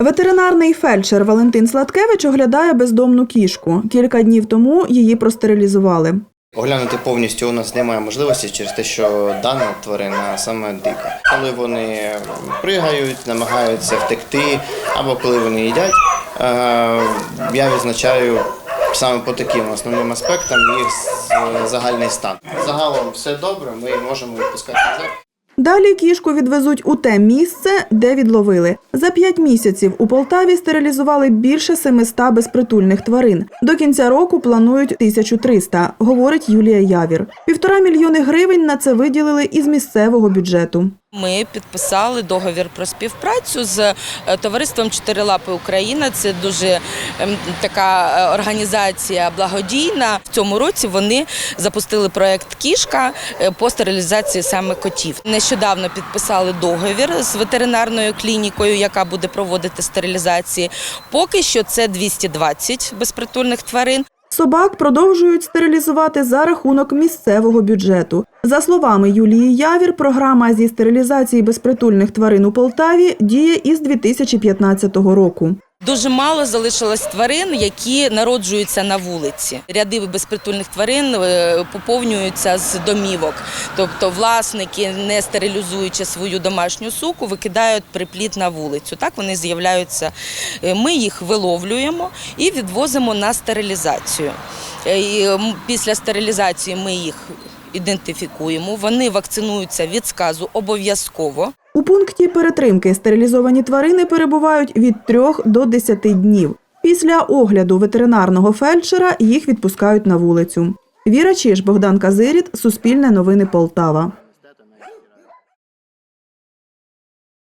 Ветеринарний фельдшер Валентин Сладкевич оглядає бездомну кішку. Кілька днів тому її простерилізували. Оглянути повністю у нас немає можливості через те, що дана тварина саме дика. Коли вони пригають, намагаються втекти, або коли вони їдять, е, я відзначаю саме по таким основним аспектам їх загальний стан. Загалом все добре, ми можемо відпускати. Далі кішку відвезуть у те місце, де відловили. За п'ять місяців у Полтаві стерилізували більше 700 безпритульних тварин. До кінця року планують 1300, говорить Юлія Явір. Півтора мільйони гривень на це виділили із місцевого бюджету. Ми підписали договір про співпрацю з е, товариством Чотирилапи Україна. Це дуже ем, така е, організація благодійна. В цьому році вони запустили проект Кішка е, по стерилізації саме котів. Нещодавно підписали договір з ветеринарною клінікою, яка буде проводити стерилізації. Поки що це 220 безпритульних тварин. Собак продовжують стерилізувати за рахунок місцевого бюджету. За словами Юлії Явір, програма зі стерилізації безпритульних тварин у Полтаві діє із 2015 року. Дуже мало залишилось тварин, які народжуються на вулиці. Ряди безпритульних тварин е, поповнюються з домівок. Тобто власники, не стерилізуючи свою домашню суку, викидають припліт на вулицю. Так вони з'являються. Е, Ми їх виловлюємо і відвозимо на стерилізацію. Е, і, Після стерилізації ми їх ідентифікуємо. Вони вакцинуються від сказу обов'язково. У пункті перетримки стерилізовані тварини перебувають від 3 до 10 днів. Після огляду ветеринарного фельдшера їх відпускають на вулицю. Віра Чиж, Богдан Казиріт, Суспільне новини Полтава.